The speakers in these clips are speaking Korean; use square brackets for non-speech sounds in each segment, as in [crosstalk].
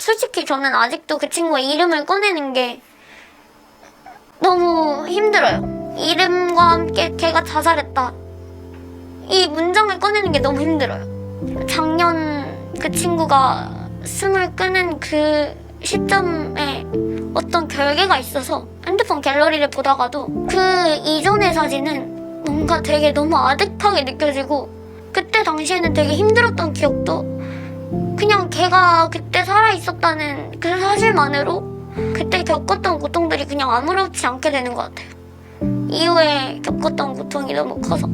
솔직히 저는 아직도 그 친구의 이름을 꺼내는 게 너무 힘들어요. 이름과 함께 걔가 자살했다. 이 문장을 꺼내는 게 너무 힘들어요. 작년 그 친구가 숨을 끄는 그 시점에 어떤 결계가 있어서 핸드폰 갤러리를 보다가도 그 이전의 사진은 뭔가 되게 너무 아득하게 느껴지고 그때 당시에는 되게 힘들었던 기억도 그냥 걔가 그때 살아있었다는 그 사실만으로 그때 겪었던 고통들이 그냥 아무렇지 않게 되는 것 같아요. 이후에 겪었던 고통이 너무 커서.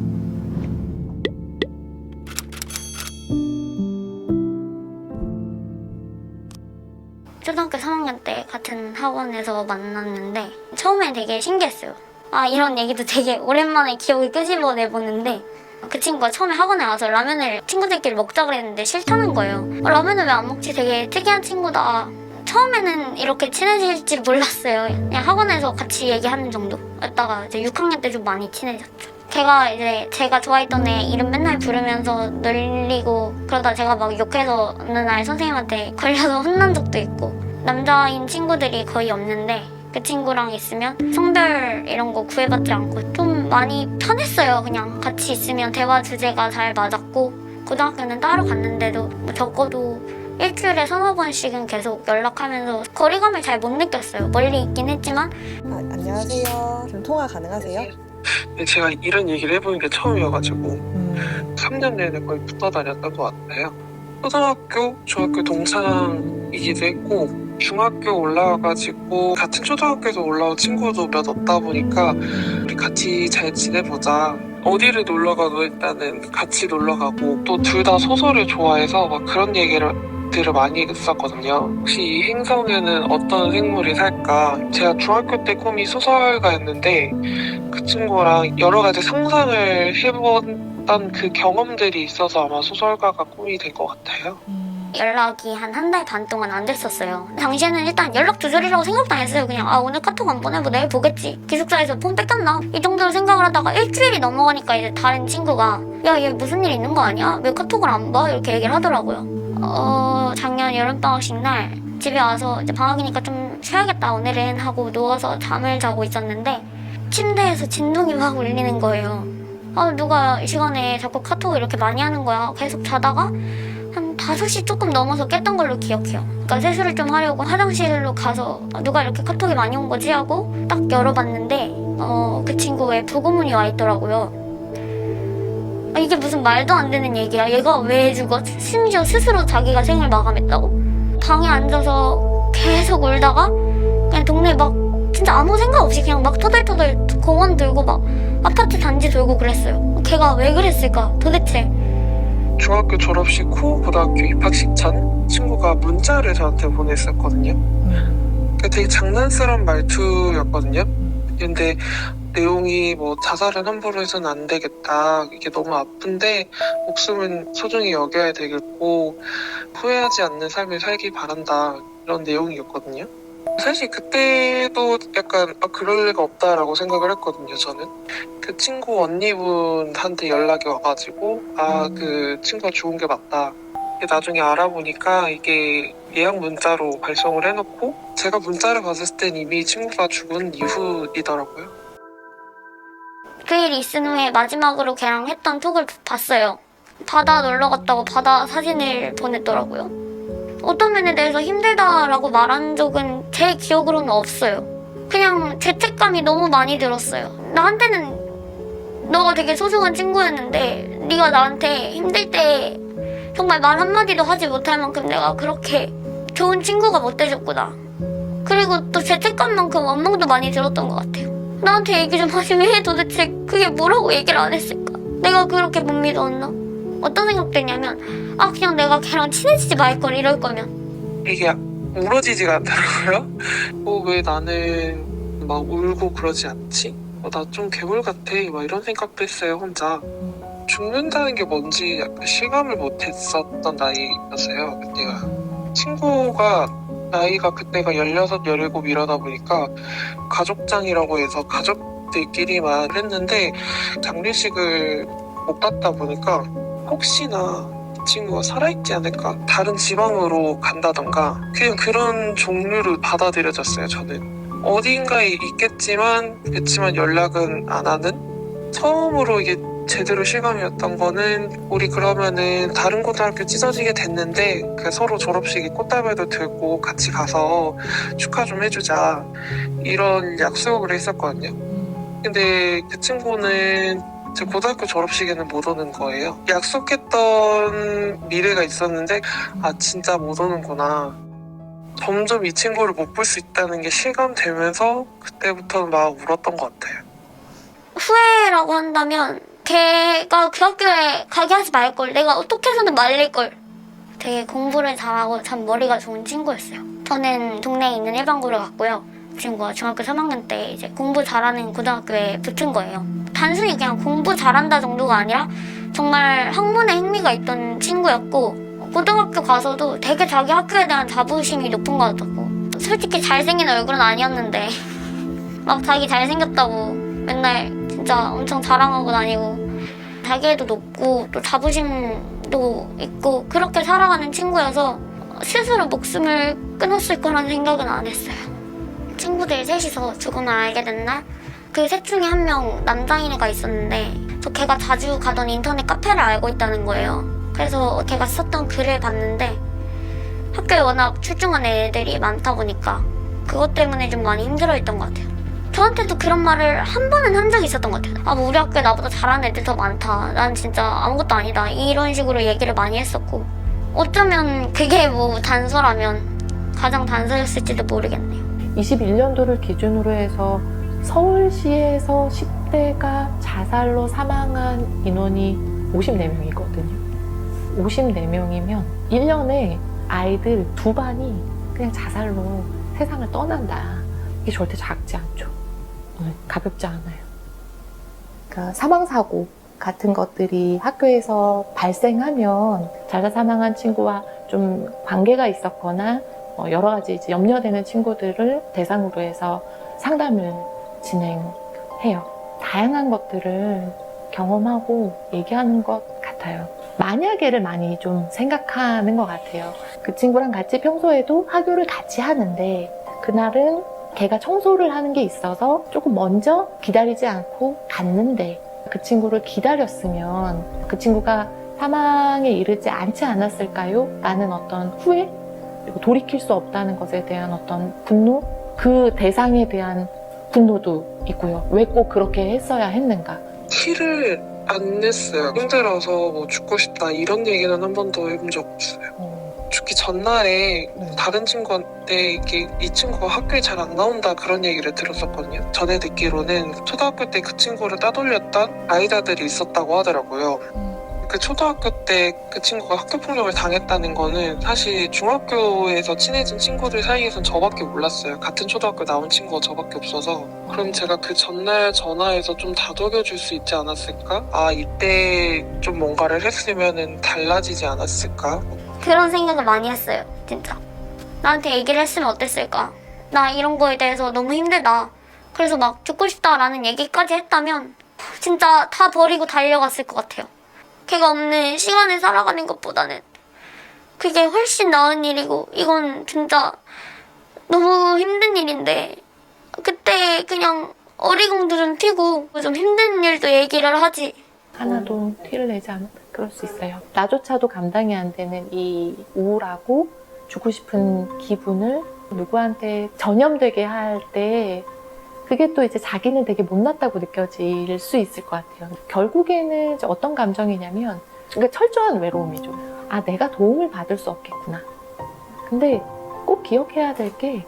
초등학교 3학년 때 같은 학원에서 만났는데 처음에 되게 신기했어요. 아 이런 얘기도 되게 오랜만에 기억을 끄집어내 보는데 그 친구가 처음에 학원에 와서 라면을 친구들끼리 먹자 그랬는데 싫다는 거예요. 어, 라면을 왜 안 먹지? 되게 특이한 친구다. 처음에는 이렇게 친해질지 몰랐어요. 그냥 학원에서 같이 얘기하는 정도였다가 이제 6학년 때 좀 많이 친해졌죠. 걔가 이제 제가 좋아했던 애 이름 맨날 부르면서 놀리고 그러다 제가 막 욕해서 어느 날 선생님한테 걸려서 혼난 적도 있고 남자인 친구들이 거의 없는데 그 친구랑 있으면 성별 이런 거 구애받지 않고 좀 많이 편했어요. 그냥 같이 있으면 대화 주제가 잘 맞았고 고등학교는 따로 갔는데도 뭐 적어도 일주일에 서너 번씩은 계속 연락하면서 거리감을 잘 못 느꼈어요. 멀리 있긴 했지만 아, 안녕하세요. 좀 통화 가능하세요? 근데 제가 이런 얘기를 해보는 게 처음이어가지고 음. 3년 내내 거의 붙어 다녔던 것 같아요. 초등학교, 중학교 동창이기도 했고 중학교 올라와가지고 같은 초등학교에서 올라온 친구도 몇 없다 보니까 우리 같이 잘 지내보자. 어디를 놀러 가도 일단은 같이 놀러 가고 또 둘 다 소설을 좋아해서 막 그런 얘기를 들을 많이 했었거든요. 혹시 이 행성에는 어떤 생물이 살까? 제가 중학교 때 꿈이 소설가였는데 그 친구랑 여러 가지 상상을 해봤던 그 경험들이 있어서 아마 소설가가 꿈이 된 것 같아요. 연락이 한 한 달 반 동안 안 됐었어요. 당시에는 일단 연락 두절이라고 생각도 안 했어요. 그냥 아 오늘 카톡 안 보내고 내일 보겠지. 기숙사에서 폰 뺏겼나? 이 정도로 생각을 하다가 일주일이 넘어가니까 이제 다른 친구가 야 얘 무슨 일 있는 거 아니야? 왜 카톡을 안 봐? 이렇게 얘기를 하더라고요. 어 작년 여름방학식 날 집에 와서 이제 방학이니까 좀 쉬어야겠다 오늘은 하고 누워서 잠을 자고 있었는데 침대에서 진동이 막 울리는 거예요. 아 누가 이 시간에 자꾸 카톡을 이렇게 많이 하는 거야. 계속 자다가 한 5시 조금 넘어서 깼던 걸로 기억해요. 그러니까 세수를 좀 하려고 화장실로 가서 아, 누가 이렇게 카톡이 많이 온 거지 하고 딱 열어봤는데 어, 그 친구의 부고문이 와 있더라고요. 아, 이게 무슨 말도 안 되는 얘기야. 얘가 왜 죽어? 심지어 스스로 자기가 생을 마감했다고? 방에 앉아서 계속 울다가 그냥 동네 막 진짜 아무 생각 없이 그냥 막 터덜터덜 공원 들고 막 아파트 단지 돌고 그랬어요. 걔가 왜 그랬을까? 도대체 중학교 졸업식 후 고등학교 입학식 전 친구가 문자를 저한테 보냈었거든요. 그게 되게 장난스러운 말투였거든요. 근데 내용이 뭐 자살은 함부로 해서는 안 되겠다. 이게 너무 아픈데 목숨은 소중히 여겨야 되겠고 후회하지 않는 삶을 살기 바란다. 이런 내용이었거든요. 사실 그때도 약간 아, 그럴 리가 없다라고 생각을 했거든요, 저는. 그 친구 언니분한테 연락이 와가지고 아 그 친구가 죽은 게 맞다. 근데 나중에 알아보니까 이게 예약 문자로 발송을 해놓고 제가 문자를 봤을 땐 이미 친구가 죽은 이후이더라고요. 그 일이 있은 후에 마지막으로 걔랑 했던 톡을 봤어요. 바다 놀러 갔다고 바다 사진을 보냈더라고요. 어떤 면에 대해서 힘들다라고 말한 적은 제 기억으로는 없어요. 그냥 죄책감이 너무 많이 들었어요. 나한테는 너가 되게 소중한 친구였는데 네가 나한테 힘들 때 정말 말 한마디도 하지 못할 만큼 내가 그렇게 좋은 친구가 못 돼줬구나. 그리고 또 죄책감만큼 원망도 많이 들었던 것 같아요. 나한테 얘기 좀 하지 왜 도대체 그게 뭐라고 얘기를 안 했을까? 내가 그렇게 못 믿었나? 어떤 생각 드냐면 아 그냥 내가 걔랑 친해지지 말 걸 이럴 거면 이게 울어지지가 않더라고요. 어, 왜 나는 막 울고 그러지 않지? 어, 나 좀 괴물 같아. 막 이런 생각도 했어요, 혼자. 죽는다는 게 뭔지 약간 실감을 못 했었던 나이였어요, 그때가. 친구가 나이가 그때가 16, 17 이러다 보니까 가족장이라고 해서 가족들끼리만 했는데 장례식을 못 갔다 보니까 혹시나 친구가 살아있지 않을까? 다른 지방으로 간다던가 그냥 그런 종류로 받아들여졌어요 저는 어딘가에 있겠지만 그렇지만 연락은 안 하는 처음으로 이게 제대로 실감이었던 거는 우리 그러면은 다른 고등학교 찢어지게 됐는데 그 서로 졸업식에 꽃다발도 들고 같이 가서 축하 좀 해주자 이런 약속을 했었거든요. 근데 그 친구는 제 고등학교 졸업식에는 못 오는 거예요. 약속했던 미래가 있었는데 아 진짜 못 오는구나. 점점 이 친구를 못 볼 수 있다는 게 실감되면서 그때부터 막 울었던 것 같아요. 후회라고 한다면 걔가 그 학교에 가게 하지 말걸 내가 어떻게 해서든 말릴걸 되게 공부를 잘하고 참 머리가 좋은 친구였어요 저는 동네에 있는 일반고를 갔고요 그 친구가 중학교 3학년 때 이제 공부 잘하는 고등학교에 붙은 거예요 단순히 그냥 공부 잘한다 정도가 아니라 정말 학문에 흥미가 있던 친구였고 고등학교 가서도 되게 자기 학교에 대한 자부심이 높은 것 같았고 솔직히 잘생긴 얼굴은 아니었는데 [laughs] 막 자기 잘생겼다고 맨날 진짜 엄청 자랑하고 다니고 자기애도 높고 또 자부심도 있고 그렇게 살아가는 친구여서 스스로 목숨을 끊었을 거라는 생각은 안 했어요. 친구들 셋이서 죽음을 알게 된 날 그 셋 중에 한 명 남자인애가 있었는데 저 걔가 자주 가던 인터넷 카페를 알고 있다는 거예요. 그래서 걔가 썼던 글을 봤는데 학교에 워낙 출중한 애들이 많다 보니까 그것 때문에 좀 많이 힘들어했던 것 같아요. 저한테도 그런 말을 한 번은 한 적이 있었던 것 같아요. 아, 뭐 우리 학교에 나보다 잘하는 애들 더 많다. 난 진짜 아무것도 아니다. 이런 식으로 얘기를 많이 했었고. 어쩌면 그게 뭐 단서라면 가장 단서였을지도 모르겠네요. 21년도를 기준으로 해서 서울시에서 10대가 자살로 사망한 인원이 54명이거든요. 54명이면 1년에 아이들 두 반이 그냥 자살로 세상을 떠난다. 이게 절대 작지 않죠. 네, 가볍지 않아요. 그러니까 사망사고 같은 것들이 학교에서 발생하면 자살 사망한 친구와 좀 관계가 있었거나 어, 여러 가지 염려되는 친구들을 대상으로 해서 상담을 진행해요. 다양한 것들을 경험하고 얘기하는 것 같아요. 만약에를 많이 좀 생각하는 것 같아요. 그 친구랑 같이 평소에도 학교를 같이 하는데 그날은 걔가 청소를 하는 게 있어서 조금 먼저 기다리지 않고 갔는데 그 친구를 기다렸으면 그 친구가 사망에 이르지 않지 않았을까요? 라는 어떤 후회? 그리고 돌이킬 수 없다는 것에 대한 어떤 분노? 그 대상에 대한 분노도 있고요. 왜 꼭 그렇게 했어야 했는가? 티를 안 냈어요. 힘들어서 뭐 죽고 싶다 이런 얘기는 한 번도 해본 적 없어요. 어, 죽기 전날에 네. 다른 친구한테 이게 이 친구가 학교에 잘 안 나온다 그런 얘기를 들었었거든요. 전에 듣기로는 초등학교 때 그 친구를 따돌렸던 아이다들이 있었다고 하더라고요. 음, 그 초등학교 때 그 친구가 학교 폭력을 당했다는 거는 사실 중학교에서 친해진 친구들 사이에선 저밖에 몰랐어요. 같은 초등학교 나온 친구가 저밖에 없어서. 그럼 제가 그 전날 전화해서 좀 다독여 줄 수 있지 않았을까? 아, 이때 좀 뭔가를 했으면은 달라지지 않았을까? 그런 생각을 많이 했어요. 진짜. 나한테 얘기를 했으면 어땠을까? 나 이런 거에 대해서 너무 힘들다. 그래서 막 죽고 싶다라는 얘기까지 했다면 진짜 다 버리고 달려갔을 것 같아요. 걔가 없는 시간을 살아가는 것보다는 그게 훨씬 나은 일이고 이건 진짜 너무 힘든 일인데 그때 그냥 어리광도 피고 좀 힘든 일도 얘기를 하지 하나도 티를 내지 않았다. 그럴 수 있어요. 나조차도 감당이 안 되는 이 우울하고 죽고 싶은 기분을 누구한테 전염되게 할 때 그게 또 이제 자기는 되게 못났다고 느껴질 수 있을 것 같아요. 결국에는 어떤 감정이냐면 그러니까 철저한 외로움이죠. 아, 내가 도움을 받을 수 없겠구나. 근데 꼭 기억해야 될 게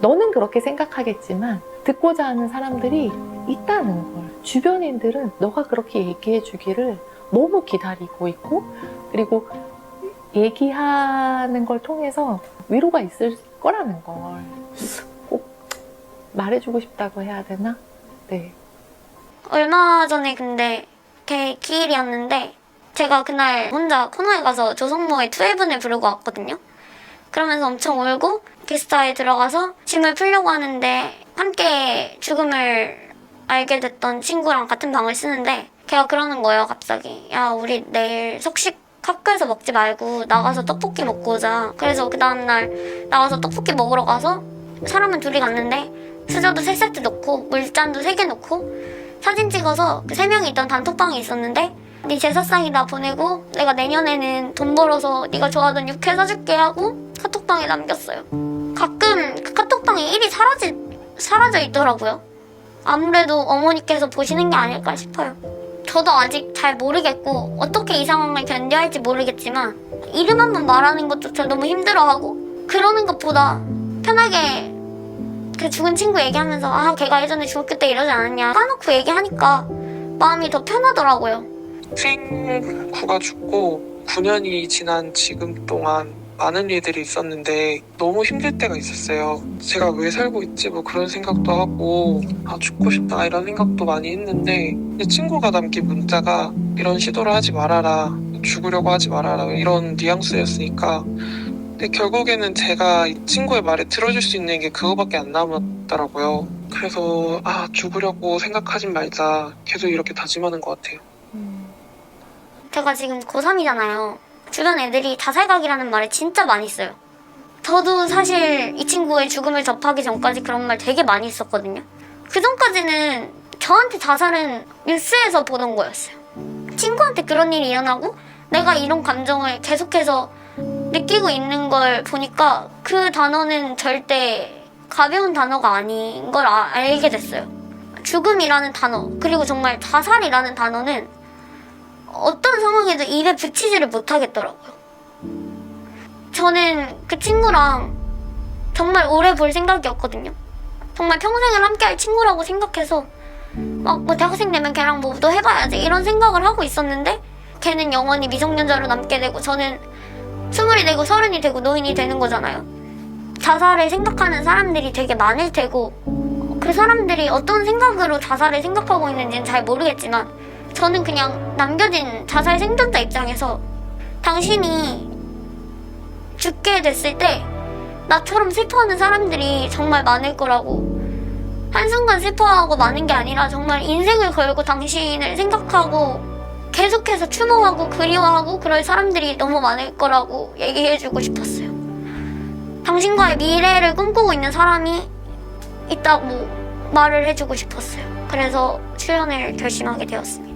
너는 그렇게 생각하겠지만 듣고자 하는 사람들이 있다는 걸. 주변인들은 너가 그렇게 얘기해 주기를 너무 기다리고 있고 그리고 얘기하는 걸 통해서 위로가 있을 거라는 걸꼭 말해주고 싶다고 해야 되나? 네. 얼마 전에 근데 걔 기일이었는데 제가 그날 혼자 코너에 가서 조성모의 투애분을 부르고 왔거든요. 그러면서 엄청 울고 게스트하에 들어가서 짐을 풀려고 하는데 함께 죽음을 알게 됐던 친구랑 같은 방을 쓰는데 걔가 그러는 거예요 갑자기 야 우리 내일 석식 학교에서 먹지 말고 나가서 떡볶이 먹고 오자. 그래서 그 다음날 나가서 떡볶이 먹으러 가서 사람은 둘이 갔는데 수저도 세 세트 넣고 물잔도 세 개 넣고 사진 찍어서 그 세 명이 있던 단톡방이 있었는데 네 제사상이다 보내고 내가 내년에는 돈 벌어서 네가 좋아하던 육회 사줄게 하고 카톡방에 남겼어요. 가끔 그 카톡방에 일이 사라지, 사라져 있더라고요. 아무래도 어머니께서 보시는 게 아닐까 싶어요. 저도 아직 잘 모르겠고 어떻게 이 상황을 견뎌야 할지 모르겠지만 이름 한번 말하는 것조차 너무 힘들어하고 그러는 것보다 편하게 그 죽은 친구 얘기하면서 아 걔가 예전에 중학교 때 이러지 않았냐 까놓고 얘기하니까 마음이 더 편하더라고요. 친구가 죽고 9년이 지난 지금 동안 많은 일들이 있었는데 너무 힘들 때가 있었어요. 제가 왜 살고 있지 뭐 그런 생각도 하고 아 죽고 싶다 이런 생각도 많이 했는데 내 친구가 남긴 문자가 이런 시도를 하지 말아라 죽으려고 하지 말아라 이런 뉘앙스였으니까 근데 결국에는 제가 이 친구의 말에 들어줄 수 있는 게 그거밖에 안 남았더라고요. 그래서 아 죽으려고 생각하진 말자 계속 이렇게 다짐하는 것 같아요. 제가 지금 고3이잖아요. 주변 애들이 자살각이라는 말을 진짜 많이 써요. 저도 사실 이 친구의 죽음을 접하기 전까지 그런 말 되게 많이 했었거든요. 그 전까지는 저한테 자살은 뉴스에서 보던 거였어요. 친구한테 그런 일이 일어나고 내가 이런 감정을 계속해서 느끼고 있는 걸 보니까 그 단어는 절대 가벼운 단어가 아닌 걸 아- 알게 됐어요. 죽음이라는 단어, 그리고 정말 자살이라는 단어는 어떤 상황에도 입에 붙이지를 못하겠더라고요. 저는 그 친구랑 정말 오래 볼 생각이었거든요. 정말 평생을 함께 할 친구라고 생각해서 막 뭐 대학생 되면 걔랑 뭐또 해봐야지 이런 생각을 하고 있었는데 걔는 영원히 미성년자로 남게 되고 저는 스물이 되고 서른이 되고 노인이 되는 거잖아요. 자살을 생각하는 사람들이 되게 많을 테고 그 사람들이 어떤 생각으로 자살을 생각하고 있는지는 잘 모르겠지만 저는 그냥 남겨진 자살 생존자 입장에서 당신이 죽게 됐을 때 나처럼 슬퍼하는 사람들이 정말 많을 거라고 한순간 슬퍼하고 마는 게 아니라 정말 인생을 걸고 당신을 생각하고 계속해서 추모하고 그리워하고 그럴 사람들이 너무 많을 거라고 얘기해주고 싶었어요. 당신과의 미래를 꿈꾸고 있는 사람이 있다고 말을 해주고 싶었어요. 그래서 출연을 결심하게 되었습니다.